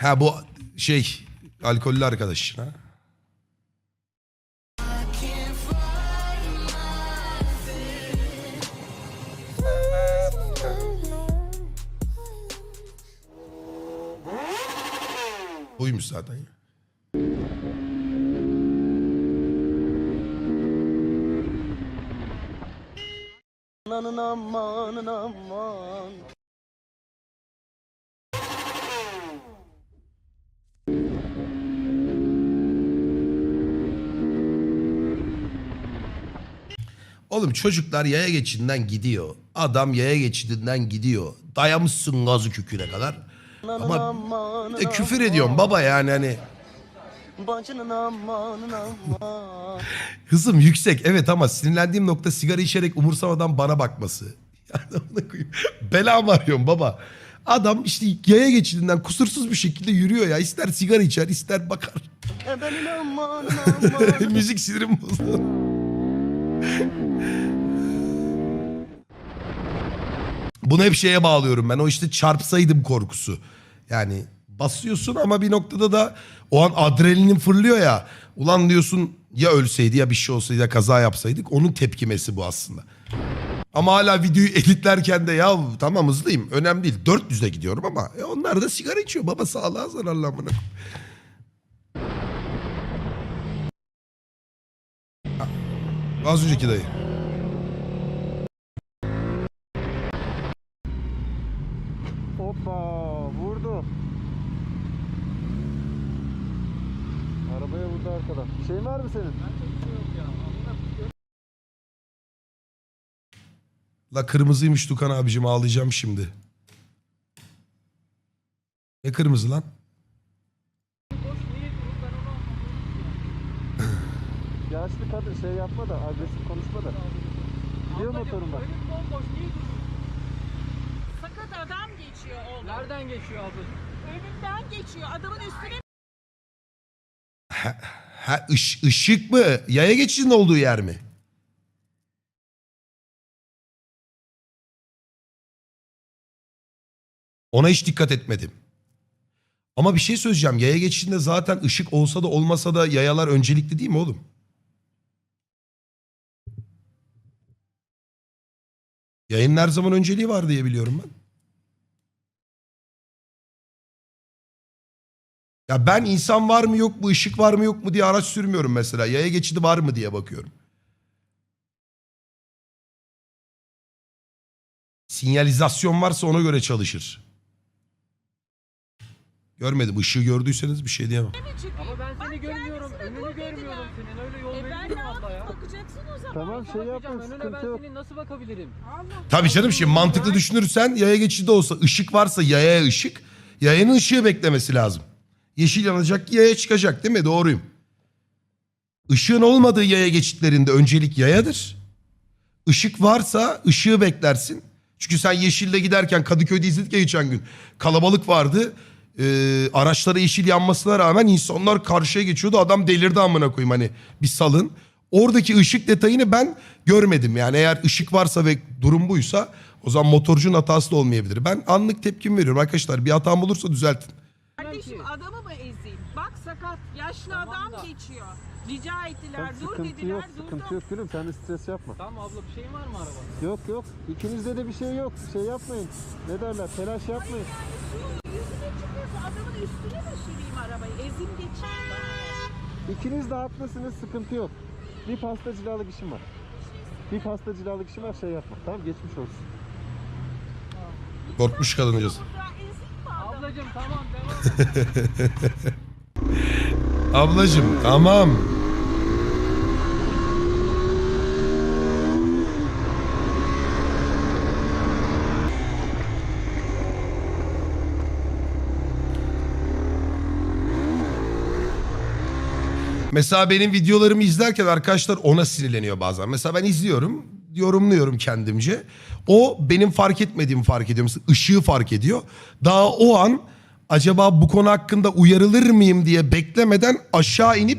Ha bu şey alkollü arkadaş. Ha? Buymuş zaten ya. Amanın amanın aman. Oğlum çocuklar yaya geçidinden gidiyor. Adam yaya geçidinden gidiyor. Dayamışsın gazı küküne kadar. Ama bir de küfür ediyorum baba yani hani. Bacının amanın aman. Hızım yüksek evet ama sinirlendiğim nokta sigara içerek umursamadan bana bakması. Yani koyayım. Bela mı arıyorum baba? Adam işte yaya geçidinden kusursuz bir şekilde yürüyor ya. İster sigara içer ister bakar. E. Müzik sinirim bozdu. Bunu hep şeye bağlıyorum ben. O işte çarpsaydım korkusu. Yani basıyorsun ama bir noktada da o an adrenalin fırlıyor ya. Ulan diyorsun ya ölseydi ya bir şey olsaydı ya kaza yapsaydık. Onun tepkimesi bu aslında. Ama hala videoyu editlerken de ya tamam hızlıyım önemli değil. 400'e gidiyorum ama e onlar da sigara içiyor. Baba sağlığa zararlı amına Az önceki dayı. Hoppa vurdu. Arabaya vurdu arkadan. Bir şeyin var mı senin? La kırmızıymış Dukan abicim ağlayacağım şimdi. Ne kırmızı lan? Yaşlı kadın şey yapma da agresif konuşma da. Gidiyor motorun bak. Önüm bomboş niye duruyorsun? Fakat adam geçiyor oğlum. Nereden geçiyor ablacığım? Önümden geçiyor. Adamın üstüne Ha ış, ışık mı? Yaya geçidinin olduğu yer mi? Ona hiç dikkat etmedim. Ama bir şey söyleyeceğim. Yaya geçidinde zaten ışık olsa da olmasa da yayalar öncelikli değil mi oğlum? Yayın her zaman önceliği var diye biliyorum ben. Ya ben insan var mı yok mu, ışık var mı yok mu diye araç sürmüyorum mesela. Yaya geçidi var mı diye bakıyorum. Sinyalizasyon varsa ona göre çalışır. Görmedim. Işığı gördüyseniz bir şey diyemem. Ama ben Bak seni görmüyorum. kendisine Önünü görmüyorum senin. Öyle yol E mi abla ya? Bakacaksın o zaman. Tamam şey yapma önüne sıkıntı ben yok. senin nasıl bakabilirim? Allah. Tabii canım şimdi mantıklı düşünürsen yaya geçidi olsa ışık varsa yayaya ışık. Yayanın ışığı beklemesi lazım. Yeşil yanacak yaya çıkacak değil mi? Doğruyum. Işığın olmadığı yaya geçitlerinde öncelik yayadır. Işık varsa ışığı beklersin. Çünkü sen yeşille giderken Kadıköy'de izledik ya geçen gün. Kalabalık vardı. Ee, araçlara yeşil yanmasına rağmen insanlar karşıya geçiyordu. Adam delirdi amına koyayım hani bir salın. Oradaki ışık detayını ben görmedim. Yani eğer ışık varsa ve durum buysa o zaman motorcunun hatası da olmayabilir. Ben anlık tepkim veriyorum arkadaşlar. Bir hatam olursa düzeltin. Kardeşim adamı mı ezeyim? Bak sakat yaşlı Tamam adam da. geçiyor. Rica ettiler dur sıkıntı dediler yok, durdum. sıkıntı yok gülüm sen de stres yapma. Tamam abla bir şeyin var mı arabada? Yok yok, ikinizde de bir şey yok. Şey yapmayın. Ne derler, telaş yapmayın. Çıkıyorsa adamın üstüne mi süreyim arabayı? Ezeyim geçeyim. İkiniz de haklısınız, sıkıntı yok. Bir pasta cilalık işim var. Bir pasta cilalık işim var, şey yapma. Tamam geçmiş olsun. Korkmuş kadıncağız. Burada ezeyim mi adamı? Ablacığım tamam devam. Ablacım tamam. Mesela benim videolarımı izlerken arkadaşlar ona sinirleniyor bazen. Mesela ben izliyorum, yorumluyorum kendimce. O benim fark etmediğimi fark ediyor. Mesela ışığı fark ediyor. Daha o an acaba bu konu hakkında uyarılır mıyım diye beklemeden aşağı inip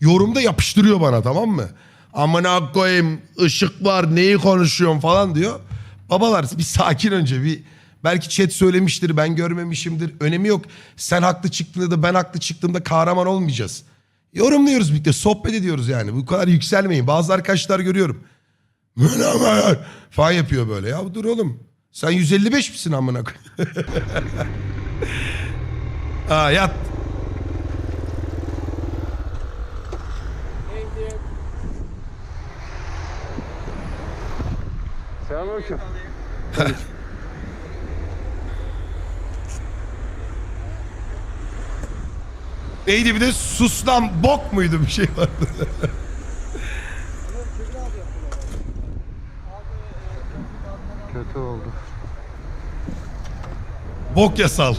yorumda yapıştırıyor bana tamam mı? Amına koyayım ışık var neyi konuşuyorsun falan diyor. Babalar bir sakin önce bir Belki chat söylemiştir ben görmemişimdir. Önemi yok. Sen haklı çıktığında da ben haklı çıktığımda kahraman olmayacağız. Yorumluyoruz birlikte sohbet ediyoruz yani. Bu kadar yükselmeyin. Bazı arkadaşlar görüyorum. Münammer falan yapıyor böyle. Ya dur oğlum. Sen 155 misin amına koyayım? Aa yat. Selamünaleyküm. Neydi bir de sus lan bok muydu bir şey vardı. Kötü oldu. bok yasal.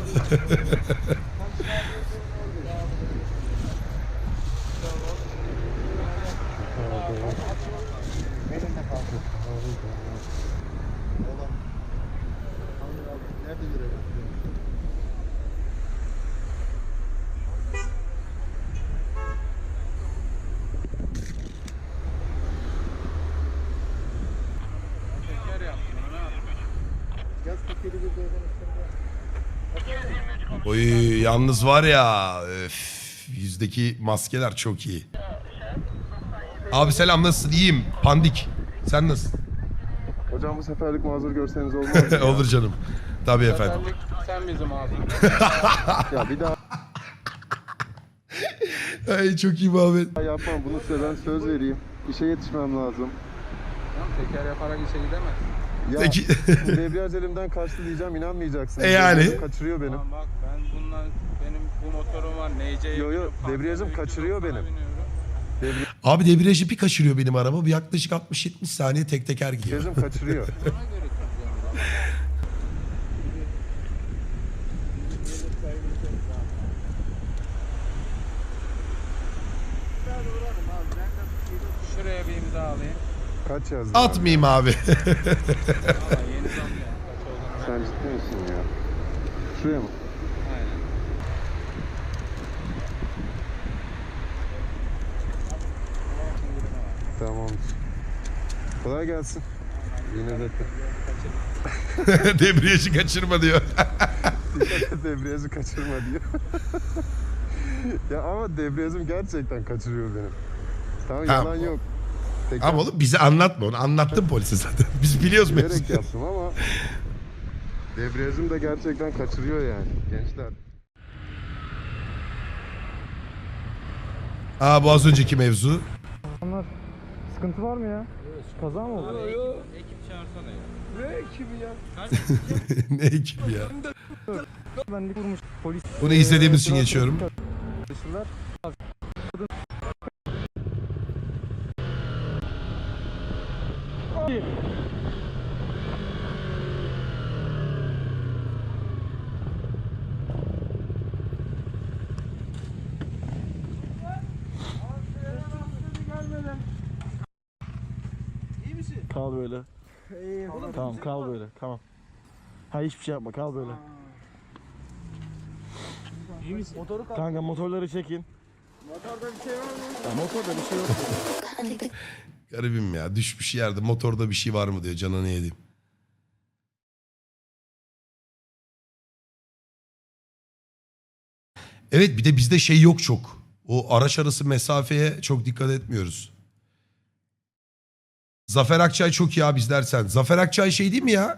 Oy yalnız var ya öf, yüzdeki maskeler çok iyi. Abi selam nasılsın? İyiyim. Pandik. Sen nasılsın? Hocam bu seferlik mazur görseniz olmaz mı? Olur canım. Tabii efendim. Sen bizim ağzın. ya bir daha Ay çok iyi Muhammed. yapmam. Bunu size ben söz vereyim. İşe yetişmem lazım. Teker yaparak işe gidemez. Ya Peki. debriyaj elimden kaçtı diyeceğim inanmayacaksın. E yani? Debriyajım kaçırıyor benim. Tamam bak ben bundan benim bu motorum var. NC'ye Yo, yo, debriyajım kaçırıyor benim. biniyorum. Abi debriyajı bir kaçırıyor benim araba. Bir yaklaşık 60-70 saniye tek teker gidiyor. Debriyajım kaçırıyor. Ona göre takıyorum. Şuraya bir imza alayım. Kaç yazdın? Atmayayım abi. Sen ciddi misin ya? Şuraya mı? Aynen. Tamam. Kolay gelsin. Yine de debriyajı kaçırma diyor. debriyajı kaçırma diyor. ya ama debriyajım gerçekten kaçırıyor benim. Tamam Tamam. yalan yok. Teker Ama oğlum bize anlatma onu. Anlattım polise zaten. Biz biliyoruz bilerek mevzuyu. yaptım ama debriyajım da gerçekten kaçırıyor yani gençler. Aa bu az önceki mevzu. Sıkıntı var mı ya? Kaza mı oldu? Ekip çağırsana ya. ne ekibi ya. Benlik vurmuş polis. Bunu izlediğimiz için geçiyorum. Arkadaşlar. Kal böyle. Tamam kal böyle. Tamam. Ha hiçbir şey yapma kal böyle. İyi misin? Motoru Kanka motorları çekin. Motorda bir şey var mı? motorda bir şey yok. Garibim ya. Düşmüş yerde motorda bir şey var mı diyor. Canını yedim. Evet bir de bizde şey yok çok. O araç arası mesafeye çok dikkat etmiyoruz. Zafer Akçay çok iyi abi izlersen. Zafer Akçay şey değil mi ya?